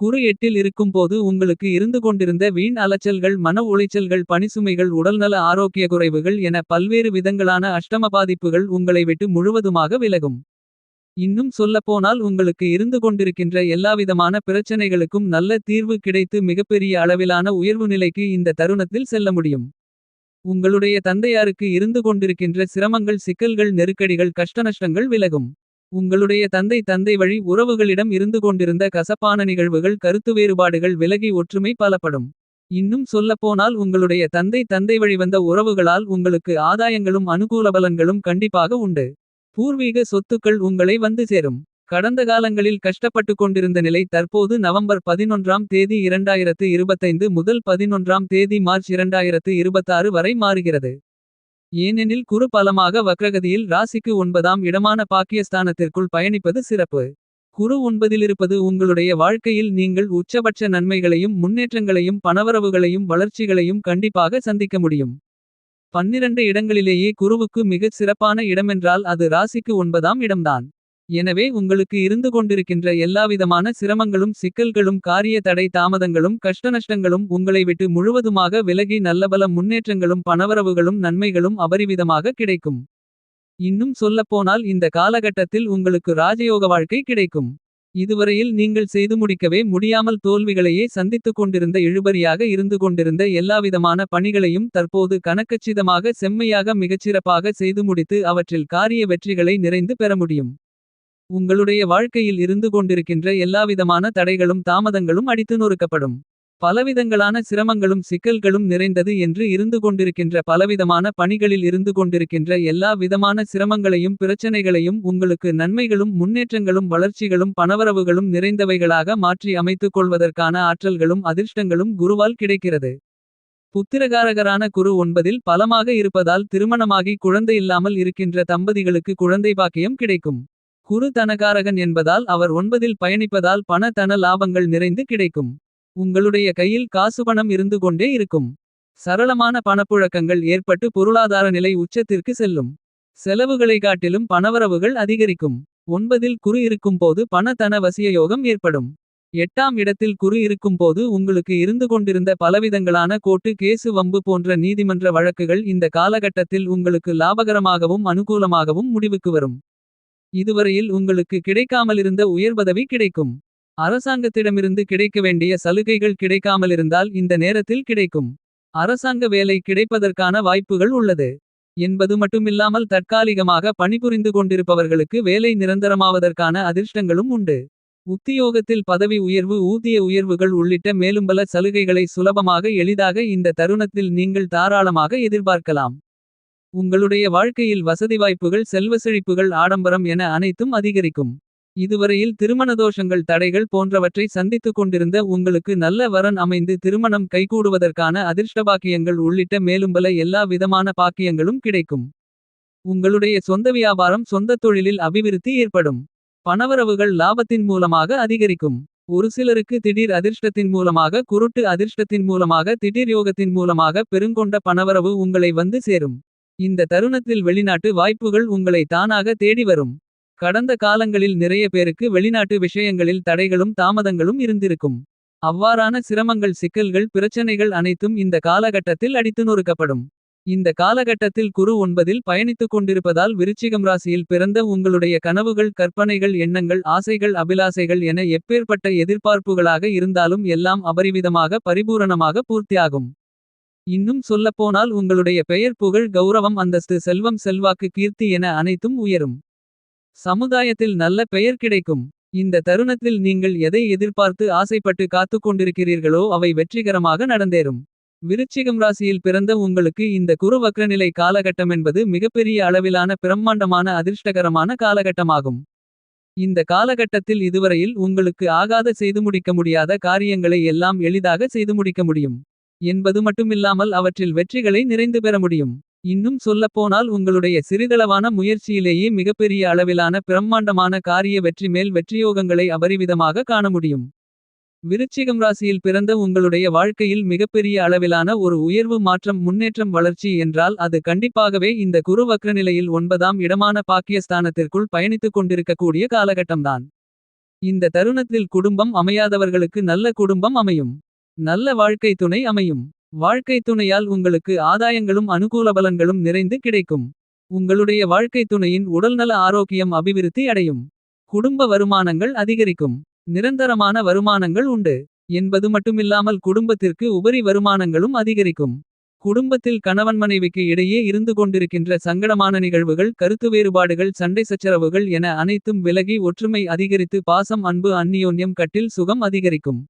குறு எட்டில் இருக்கும்போது உங்களுக்கு இருந்து கொண்டிருந்த வீண் அலைச்சல்கள் மன உளைச்சல்கள் பணிசுமைகள் உடல்நல ஆரோக்கிய குறைவுகள் என பல்வேறு விதங்களான அஷ்டம பாதிப்புகள் உங்களை விட்டு முழுவதுமாக விலகும். இன்னும் சொல்லப்போனால் உங்களுக்கு இருந்து கொண்டிருக்கின்ற எல்லாவிதமான பிரச்சனைகளுக்கும் நல்ல தீர்வு கிடைத்து மிகப்பெரிய அளவிலான உயர்வு நிலைக்கு இந்த தருணத்தில் செல்ல முடியும். உங்களுடைய தந்தையாருக்கு இருந்து கொண்டிருக்கின்ற சிரமங்கள் சிக்கல்கள் நெருக்கடிகள் கஷ்டநஷ்டங்கள் விலகும். உங்களுடைய தந்தை தந்தை வழி உறவுகளிடம் இருந்து கொண்டிருந்த கசப்பான நிகழ்வுகள் கருத்து வேறுபாடுகள் விலகி ஒற்றுமை பலப்படும். இன்னும் சொல்லப்போனால் உங்களுடைய தந்தை தந்தை வழி வந்த உறவுகளால் உங்களுக்கு ஆதாயங்களும் அனுகூல பலன்களும் கண்டிப்பாக உண்டு. பூர்வீக சொத்துக்கள் உங்களை வந்து சேரும். கடந்த காலங்களில் கஷ்டப்பட்டு கொண்டிருந்த நிலை தற்போது நவம்பர் பதினொன்றாம் தேதி 2025 முதல் பதினொன்றாம் தேதி மார்ச் 2026 வரை மாறுகிறது. ஏனெனில் குரு பலமாக வக்ரகதியில் ராசிக்கு ஒன்பதாம் இடமான பாக்கியஸ்தானத்திற்குள் பயணிப்பது சிறப்பு. குரு ஒன்பதிலிருப்பது உங்களுடைய வாழ்க்கையில் நீங்கள் உச்சபட்ச நன்மைகளையும் முன்னேற்றங்களையும் பணவரவுகளையும் வளர்ச்சிகளையும் கண்டிப்பாக சந்திக்க முடியும். பன்னிரண்டு இடங்களிலேயே குருவுக்கு மிகச் சிறப்பான இடமென்றால் அது ராசிக்கு ஒன்பதாம் இடம்தான். எனவே உங்களுக்கு இருந்து கொண்டிருக்கின்ற எல்லாவிதமான சிரமங்களும் சிக்கல்களும் காரிய தடை தாமதங்களும் கஷ்டநஷ்டங்களும் உங்களை விட்டு முழுவதுமாக விலகி நல்லபல முன்னேற்றங்களும் பணவரவுகளும் நன்மைகளும் அபரிவிதமாக கிடைக்கும். இன்னும் சொல்லப்போனால் இந்த காலகட்டத்தில் உங்களுக்கு ராஜயோக வாழ்க்கை கிடைக்கும். இதுவரையில் நீங்கள் செய்து முடிக்கவே முடியாமல் தோல்விகளையே சந்தித்துக் கொண்டிருந்த இழுபறியாக இருந்து கொண்டிருந்த எல்லாவிதமான பணிகளையும் தற்போது கணக்கச்சிதமாக செம்மையாக மிகச்சிறப்பாக செய்து முடித்து அவற்றில் காரிய வெற்றிகளை நிறைந்து பெற முடியும். உங்களுடைய வாழ்க்கையில் இருந்து கொண்டிருக்கின்ற எல்லாவிதமான தடைகளும் தாமதங்களும் அடித்து நொறுக்கப்படும். பலவிதங்களான சிரமங்களும் சிக்கல்களும் நிறைந்தது என்று இருந்து கொண்டிருக்கின்ற பலவிதமான பணிகளில் இருந்து கொண்டிருக்கின்ற எல்லா விதமான சிரமங்களையும் பிரச்சனைகளையும் உங்களுக்கு நன்மைகளும் முன்னேற்றங்களும் வளர்ச்சிகளும் பணவரவுகளும் நிறைந்தவைகளாக மாற்றி அமைத்துக் கொள்வதற்கான ஆற்றல்களும் அதிர்ஷ்டங்களும் குருவால் கிடைக்கிறது. புத்திரகாரகரான குரு ஒன்பதில் பலமாக இருப்பதால் திருமணமாகி குழந்தை இல்லாமல் இருக்கின்ற தம்பதிகளுக்கு குழந்தை பாக்கியம் கிடைக்கும். குரு தனகாரகன் என்பதால் அவர் ஒன்பதில் பயணிப்பதால் பண தன லாபங்கள் நிறைந்து கிடைக்கும். உங்களுடைய கையில் காசு பணம் இருந்து கொண்டே இருக்கும். சரளமான பணப்புழக்கங்கள் ஏற்பட்டு பொருளாதார நிலை உச்சத்திற்கு செல்லும். செலவுகளை காட்டிலும் பணவரவுகள் அதிகரிக்கும். ஒன்பதில் குரு இருக்கும்போது பண தன வசிய யோகம் ஏற்படும். எட்டாம் இடத்தில் குரு இருக்கும்போது உங்களுக்கு இருந்து கொண்டிருந்த பலவிதங்களான கோட்டு கேசு வம்பு போன்ற நீதிமன்ற வழக்குகள் இந்த காலகட்டத்தில் உங்களுக்கு லாபகரமாகவும் அனுகூலமாகவும் முடிவுக்கு வரும். இதுவரையில் உங்களுக்கு கிடைக்காமலிருந்த உயர்பதவி கிடைக்கும். அரசாங்கத்திடமிருந்து கிடைக்க வேண்டிய சலுகைகள் கிடைக்காமலிருந்தால் இந்த நேரத்தில் கிடைக்கும். அரசாங்க வேலை கிடைப்பதற்கான வாய்ப்புகள் உள்ளது. என்பது மட்டுமில்லாமல் தற்காலிகமாக பணிபுரிந்து கொண்டிருப்பவர்களுக்கு வேலை நிரந்தரமாவதற்கான அதிர்ஷ்டங்களும் உண்டு. உத்தியோகத்தில் பதவி உயர்வு ஊதிய உயர்வுகள் உள்ளிட்ட மேலும் பல சலுகைகளை சுலபமாக எளிதாக இந்த தருணத்தில் நீங்கள் தாராளமாக எதிர்பார்க்கலாம். உங்களுடைய வாழ்க்கையில் வசதி வாய்ப்புகள் செல்வ செழிப்புகள் ஆடம்பரம் என அனைத்தும் அதிகரிக்கும். இதுவரையில் திருமணதோஷங்கள் தடைகள் போன்றவற்றை சந்தித்துக் கொண்டிருந்த உங்களுக்கு நல்ல வரன் அமைந்து திருமணம் கைகூடுவதற்கான அதிர்ஷ்டபாக்கியங்கள் உள்ளிட்ட மேலும்பல எல்லா விதமான பாக்கியங்களும் கிடைக்கும். உங்களுடைய சொந்த வியாபாரம் சொந்த தொழிலில் அபிவிருத்தி ஏற்படும். பணவரவுகள் லாபத்தின் மூலமாக அதிகரிக்கும். ஒரு சிலருக்கு திடீர் அதிர்ஷ்டத்தின் மூலமாக குருட்டு அதிர்ஷ்டத்தின் மூலமாக திடீர் யோகத்தின் மூலமாக பெருங்கொண்ட பணவரவு உங்களை வந்து சேரும். இந்த தருணத்தில் வெளிநாட்டு வாய்ப்புகள் உங்களை தானாக தேடி வரும். கடந்த காலங்களில் நிறைய பேருக்கு வெளிநாட்டு விஷயங்களில் தடைகளும் தாமதங்களும் இருந்திருக்கும். அவ்வாறான சிரமங்கள் சிக்கல்கள் பிரச்சனைகள் அனைத்தும் இந்த காலகட்டத்தில் அடித்து நொறுக்கப்படும். இந்த காலகட்டத்தில் குரு ஒன்பதில் பயணித்துக் கொண்டிருப்பதால் விருச்சிகம் ராசியில் பிறந்த உங்களுடைய கனவுகள் கற்பனைகள் எண்ணங்கள் ஆசைகள் அபிலாசைகள் என எப்பேற்பட்ட எதிர்பார்ப்புகளாக இருந்தாலும் எல்லாம் அபரிவிதமாக பரிபூரணமாக பூர்த்தியாகும். இன்னும் சொல்லப்போனால் உங்களுடைய பெயர் புகழ் கௌரவம் அந்தஸ்து செல்வம் செல்வாக்கு கீர்த்தி என அனைத்தும் உயரும். சமுதாயத்தில் நல்ல பெயர் கிடைக்கும். இந்த தருணத்தில் நீங்கள் எதை எதிர்பார்த்து ஆசைப்பட்டு காத்துக் கொண்டிருக்கிறீர்களோ அவை வெற்றிகரமாக நடந்தேறும். விருச்சிகம் ராசியில் பிறந்த உங்களுக்கு இந்த குரு வக்ரநிலை காலகட்டமென்பது மிகப்பெரிய அளவிலான பிரம்மாண்டமான அதிர்ஷ்டகரமான காலகட்டமாகும். இந்த காலகட்டத்தில் இதுவரையில் உங்களுக்கு ஆகாத செய்து முடிக்க முடியாத காரியங்களை எல்லாம் எளிதாக செய்து முடிக்க முடியும். என்பது மட்டுமில்லாமல் அவற்றில் வெற்றிகளை நிறைந்து பெற முடியும். இன்னும் சொல்லப்போனால் உங்களுடைய சிறிதளவான முயற்சியிலேயே மிகப்பெரிய அளவிலான பிரம்மாண்டமான காரிய வெற்றி மேல் வெற்றியோகங்களை அபரிவிதமாக காண முடியும். விருச்சிகம் ராசியில் பிறந்த உங்களுடைய வாழ்க்கையில் மிகப்பெரிய அளவிலான ஒரு உயர்வு மாற்றம் முன்னேற்றம் வளர்ச்சி என்றால் அது கண்டிப்பாகவே இந்த குரு வக்ரநிலையில் ஒன்பதாம் இடமான பாக்கியஸ்தானத்திற்குள் பயணித்துக் கொண்டிருக்கக்கூடிய காலகட்டம்தான். இந்த தருணத்தில் குடும்பம் அமையாதவர்களுக்கு நல்ல குடும்பம் அமையும். நல்ல வாழ்க்கை துணை அமையும். வாழ்க்கை துணையால் உங்களுக்கு ஆதாயங்களும் அனுகூலபலன்களும் நிறைந்து கிடைக்கும். உங்களுடைய வாழ்க்கை துணையின் உடல்நல ஆரோக்கியம் அபிவிருத்தி அடையும். குடும்ப வருமானங்கள் அதிகரிக்கும். நிரந்தரமான வருமானங்கள் உண்டு. என்பது மட்டுமில்லாமல் குடும்பத்திற்கு உபரி வருமானங்களும் அதிகரிக்கும். குடும்பத்தில் கணவன் மனைவிக்கு இடையே இருந்து கொண்டிருக்கின்ற சங்கடமான நிகழ்வுகள் கருத்து வேறுபாடுகள் சண்டை சச்சரவுகள் என அனைத்தும் விலகி ஒற்றுமை அதிகரித்து பாசம் அன்பு அந்நியோன்யம் கட்டில் சுகம் அதிகரிக்கும்.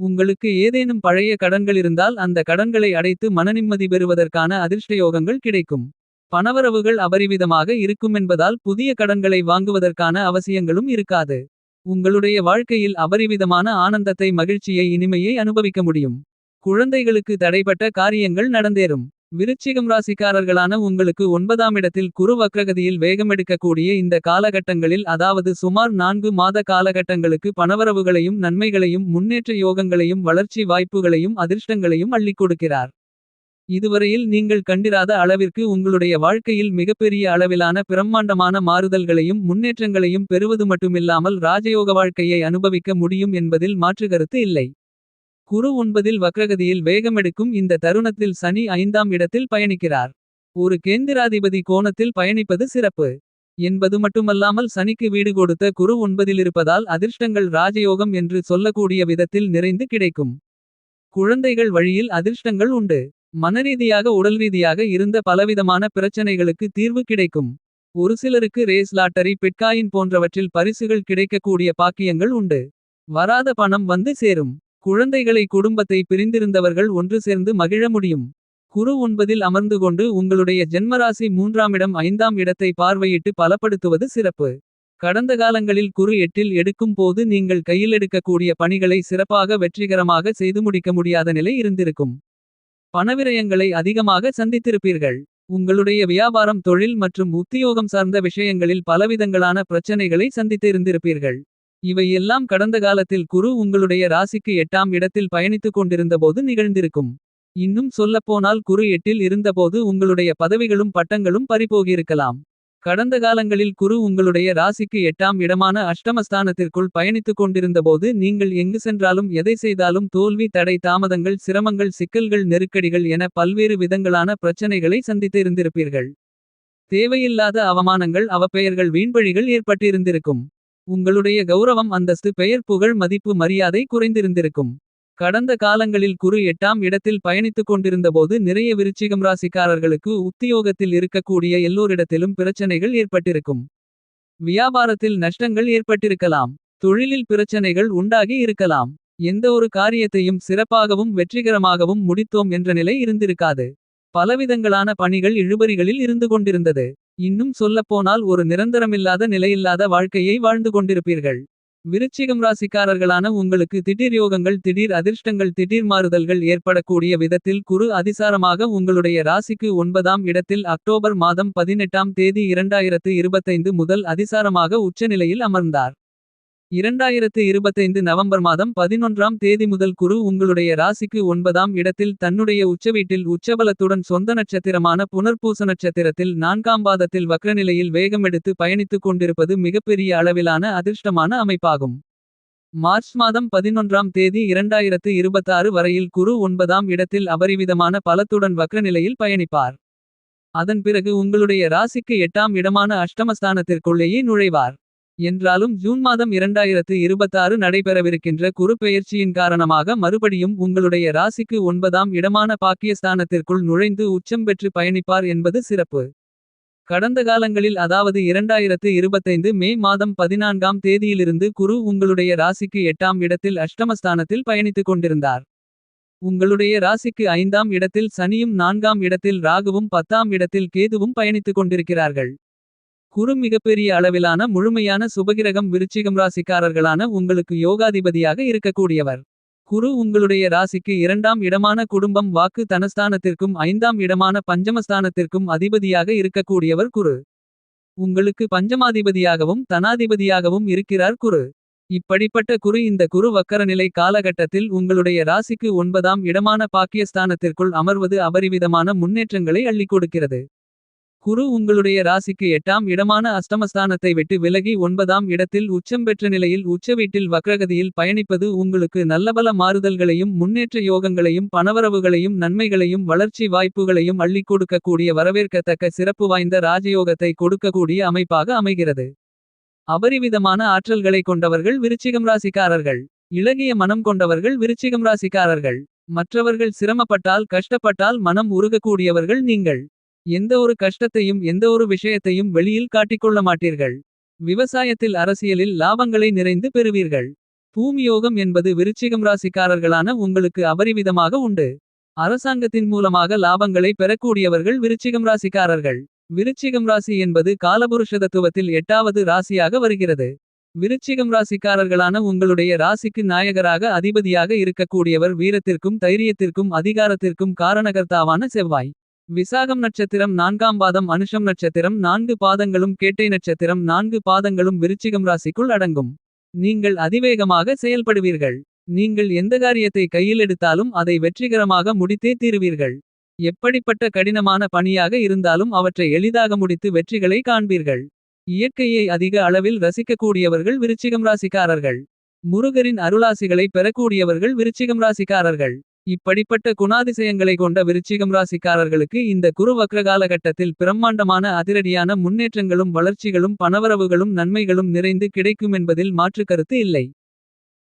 உங்களுக்கு ஏதேனும் பழைய கடன்கள் இருந்தால் அந்த கடன்களை அடைத்து மனநிம்மதி பெறுவதற்கான அதிர்ஷ்டயோகங்கள் கிடைக்கும். பணவரவுகள் அபரிவிதமாக இருக்குமென்பதால் புதிய கடன்களை வாங்குவதற்கான அவசியங்களும் இருக்காது. உங்களுடைய வாழ்க்கையில் அபரிவிதமான ஆனந்தத்தை மகிழ்ச்சியை இனிமையை அனுபவிக்க முடியும். குழந்தைகளுக்கு தடைப்பட்ட காரியங்கள் நடந்தேறும். விருச்சிகம் ராசிக்காரர்களான உங்களுக்கு ஒன்பதாம் இடத்தில் குரு வக்ரகதியில் வேகமெடுக்கக்கூடிய இந்த காலகட்டங்களில் அதாவது சுமார் நான்கு மாத காலகட்டங்களுக்கு பணவரவுகளையும் நன்மைகளையும் முன்னேற்ற யோகங்களையும் வளர்ச்சி வாய்ப்புகளையும் அதிர்ஷ்டங்களையும் அள்ளிக் கொடுக்கிறார். இதுவரையில் நீங்கள் கண்டிராத அளவிற்கு உங்களுடைய வாழ்க்கையில் மிகப்பெரிய அளவிலான பிரம்மாண்டமான மாறுதல்களையும் முன்னேற்றங்களையும் பெறுவது மட்டுமில்லாமல் ராஜயோக வாழ்க்கையை அனுபவிக்க முடியும் என்பதில் மாற்றுகருத்து இல்லை. குரு ஒன்பதில் வக்ரகதியில் வேகமெடுக்கும் இந்த தருணத்தில் சனி ஐந்தாம் இடத்தில் பயணிக்கிறார். ஒரு கேந்திராதிபதி கோணத்தில் பயணிப்பது சிறப்பு. என்பது மட்டுமல்லாமல் சனிக்கு வீடு கொடுத்த குரு ஒன்பதிலிருப்பதால் அதிர்ஷ்டங்கள் ராஜயோகம் என்று சொல்லக்கூடிய விதத்தில் நிறைந்து கிடைக்கும். குழந்தைகள் வழியில் அதிர்ஷ்டங்கள் உண்டு. மனரீதியாக உடல்ரீதியாக இருந்த பலவிதமான பிரச்சனைகளுக்கு தீர்வு கிடைக்கும். ஒரு சிலருக்கு ரேஸ் லாட்டரி பிட்காயின் போன்றவற்றில் பரிசுகள் கிடைக்கக்கூடிய பாக்கியங்கள் உண்டு. வராத பணம் வந்து சேரும். குழந்தைகளை குடும்பத்தை பிரிந்திருந்தவர்கள் ஒன்று சேர்ந்து மகிழ முடியும். குரு ஒன்பதில் அமர்ந்து கொண்டு உங்களுடைய ஜென்மராசி மூன்றாமிடம் ஐந்தாம் இடத்தை பார்வையிட்டு பலப்படுத்துவது சிறப்பு. கடந்த காலங்களில் குரு எட்டில் எடுக்கும் போது நீங்கள் கையில் எடுக்கக்கூடிய பணிகளை சிறப்பாக வெற்றிகரமாக செய்து முடிக்க முடியாத நிலை இருந்திருக்கும். பணவிரயங்களை அதிகமாக சந்தித்திருப்பீர்கள். உங்களுடைய வியாபாரம் தொழில் மற்றும் உத்தியோகம் சார்ந்த விஷயங்களில் பலவிதங்களான பிரச்சனைகளை சந்தித்து இருந்திருப்பீர்கள். இவையெல்லாம் கடந்த காலத்தில் குரு உங்களுடைய ராசிக்கு எட்டாம் இடத்தில் பயணித்துக் கொண்டிருந்தபோது நிகழ்ந்திருக்கும். இன்னும் சொல்லப்போனால் குரு எட்டில் இருந்தபோது உங்களுடைய பதவிகளும் பட்டங்களும் பறிபோகியிருக்கலாம். கடந்த காலங்களில் குரு உங்களுடைய ராசிக்கு எட்டாம் இடமான அஷ்டமஸ்தானத்திற்குள் பயணித்துக் கொண்டிருந்தபோது நீங்கள் எங்கு சென்றாலும் எதை செய்தாலும் தோல்வி தடை தாமதங்கள் சிரமங்கள் சிக்கல்கள் நெருக்கடிகள் என பல்வேறு விதங்களான பிரச்சனைகளை சந்தித்து இருந்திருப்பீர்கள். தேவையில்லாத அவமானங்கள் அவப்பெயர்கள் வீண்பழிகள் ஏற்பட்டிருந்திருக்கும். உங்களுடைய கௌரவம் அந்தஸ்து பெயர் புகழ் மதிப்பு மரியாதை குறைந்திருந்திருக்கும். கடந்த காலங்களில் குரு எட்டாம் இடத்தில் பயணித்துக் கொண்டிருந்தபோது நிறைய விருச்சிகம் ராசிக்காரர்களுக்கு உத்தியோகத்தில் இருக்கக்கூடிய எல்லோரிடத்திலும் பிரச்சனைகள் ஏற்பட்டிருக்கும். வியாபாரத்தில் நஷ்டங்கள் ஏற்பட்டிருக்கலாம். தொழிலில் பிரச்சனைகள் உண்டாகி இருக்கலாம். எந்த ஒரு காரியத்தையும் சிறப்பாகவும் வெற்றிகரமாகவும் முடித்தோம் என்ற நிலை இருந்திருக்காது. பலவிதங்களான பணிகள் இழுபறிகளில் இருந்து கொண்டிருந்தது. இன்னும் சொல்லப்போனால் ஒரு நிரந்தரமில்லாத நிலையில்லாத வாழ்க்கையை வாழ்ந்து கொண்டிருப்பீர்கள். விருச்சிகம் ராசிக்காரர்களான உங்களுக்கு திடீர் யோகங்கள் திடீர் அதிர்ஷ்டங்கள் திடீர் மாறுதல்கள் ஏற்படக்கூடிய விதத்தில் குரு அதிசாரமாக உங்களுடைய ராசிக்கு ஒன்பதாம் இடத்தில் அக்டோபர் மாதம் பதினெட்டாம் தேதி 2025 முதல் அதிசாரமாக உச்சநிலையில் அமர்ந்தார். 2025 நவம்பர் மாதம் பதினொன்றாம் தேதி முதல் குரு உங்களுடைய ராசிக்கு ஒன்பதாம் இடத்தில் தன்னுடைய உச்சவீட்டில் உச்சபலத்துடன் சொந்த நட்சத்திரமான புனர்பூச நட்சத்திரத்தில் நான்காம் பாதத்தில் வக்ரநிலையில் வேகமெடுத்து பயணித்துக் கொண்டிருப்பது மிகப்பெரிய அளவிலான அதிர்ஷ்டமான அமைப்பாகும். மார்ச் மாதம் பதினொன்றாம் தேதி 2026 வரையில் குரு ஒன்பதாம் இடத்தில் அபரிவிதமான பலத்துடன் வக்ரநிலையில் பயணிப்பார். அதன் பிறகு உங்களுடைய ராசிக்கு எட்டாம் இடமான அஷ்டமஸ்தானத்திற்குள்ளேயே நுழைவார். என்றாலும் ஜூன் மாதம் 2026 நடைபெறவிருக்கின்ற குரு பெயர்ச்சியின் காரணமாக மறுபடியும் உங்களுடைய ராசிக்கு ஒன்பதாம் இடமான பாக்கியஸ்தானத்திற்குள் நுழைந்து உச்சம் பெற்று பயணிப்பார் என்பது சிறப்பு. கடந்த காலங்களில் அதாவது 2025 மே மாதம் பதினான்காம் தேதியிலிருந்து குரு உங்களுடைய ராசிக்கு எட்டாம் இடத்தில் அஷ்டமஸ்தானத்தில் பயணித்துக் கொண்டிருந்தார். உங்களுடைய ராசிக்கு ஐந்தாம் இடத்தில் சனியும் நான்காம் இடத்தில் ராகுவும் பத்தாம் இடத்தில் கேதுவும் பயணித்துக் கொண்டிருக்கிறார்கள். குரு மிகப்பெரிய அளவிலான முழுமையான சுபகிரகம் விருச்சிகம் ராசிக்காரர்களான உங்களுக்கு யோகாதிபதியாக இருக்கக்கூடியவர். குரு உங்களுடைய ராசிக்கு இரண்டாம் இடமான குடும்பம் வாக்கு தனஸ்தானத்திற்கும் ஐந்தாம் இடமான பஞ்சமஸ்தானத்திற்கும் அதிபதியாக இருக்கக்கூடியவர் குரு. உங்களுக்கு பஞ்சமாதிபதியாகவும் தனாதிபதியாகவும் இருக்கிறார் குரு. இப்படிப்பட்ட குரு இந்த குரு வக்கரநிலை காலகட்டத்தில் உங்களுடைய ராசிக்கு ஒன்பதாம் இடமான பாக்கியஸ்தானத்திற்குள் அமர்வது அபரிவிதமான முன்னேற்றங்களை அள்ளிக் கொடுக்கிறது. குரு உங்களுடைய ராசிக்கு எட்டாம் இடமான அஷ்டமஸ்தானத்தை விட்டு விலகி ஒன்பதாம் இடத்தில் உச்சம் பெற்ற நிலையில் உச்ச வீட்டில் வக்ரகதியில் பயணிப்பது உங்களுக்கு நல்லபல மாறுதல்களையும் முன்னேற்ற யோகங்களையும் பணவரவுகளையும் நன்மைகளையும் வளர்ச்சி வாய்ப்புகளையும் அள்ளிக் கொடுக்கக்கூடிய வரவேற்கத்தக்க சிறப்பு வாய்ந்த ராஜயோகத்தை கொடுக்கக்கூடிய அமைப்பாக அமைகிறது. அபரிவிதமான ஆற்றல்களை கொண்டவர்கள் விருச்சிகம் ராசிக்காரர்கள். இளகிய மனம் கொண்டவர்கள் விருச்சிகம் ராசிக்காரர்கள். மற்றவர்கள் சிரமப்பட்டால் கஷ்டப்பட்டால் மனம் உருகக்கூடியவர்கள் நீங்கள். எந்த ஒரு கஷ்டத்தையும் எந்த ஒரு விஷயத்தையும் வெளியில் காட்டிக்கொள்ள மாட்டீர்கள். விவசாயத்தில் அரசியலில் லாபங்களை நிறைந்து பெறுவீர்கள். பூமியோகம் என்பது விருச்சிகம் ராசிக்காரர்களான உங்களுக்கு அபரிவிதமாக உண்டு. அரசாங்கத்தின் மூலமாக லாபங்களை பெறக்கூடியவர்கள் விருச்சிகம் ராசிக்காரர்கள். விருச்சிகம் ராசி என்பது காலபுருஷதத்துவத்தில் எட்டாவது ராசியாக வருகிறது. விருச்சிகம் ராசிக்காரர்களான உங்களுடைய ராசிக்கு நாயகராக அதிபதியாக இருக்கக்கூடியவர் வீரத்திற்கும் தைரியத்திற்கும் அதிகாரத்திற்கும் காரணகர்த்தாவான செவ்வாய். விசாகம் நட்சத்திரம் நான்காம் பாதம் அனுஷம் நட்சத்திரம் நான்கு பாதங்களும் கேட்டை நட்சத்திரம் நான்கு பாதங்களும் விருச்சிகம் ராசிக்குள் அடங்கும். நீங்கள் அதிவேகமாக செயல்படுவீர்கள். நீங்கள் எந்த காரியத்தை கையில் எடுத்தாலும் அதை வெற்றிகரமாக முடித்தே தீருவீர்கள். எப்படிப்பட்ட கடினமான பணியாக இருந்தாலும் அவற்றை எளிதாக முடித்து வெற்றிகளை காண்பீர்கள். இயற்கையை அதிக அளவில் ரசிக்கக்கூடியவர்கள் விருச்சிகம் ராசிக்காரர்கள். முருகரின் அருளாசிகளை பெறக்கூடியவர்கள் விருச்சிகம் ராசிக்காரர்கள். இப்படிப்பட்ட குணாதிசயங்களை கொண்ட விருச்சிகம் ராசிக்காரர்களுக்கு இந்த குரு வக்ரகாலகட்டத்தில் பிரம்மாண்டமான அதிரடியான முன்னேற்றங்களும் வளர்ச்சிகளும் பணவரவுகளும் நன்மைகளும் நிறைந்து கிடைக்குமென்பதில் மாற்று கருத்து இல்லை.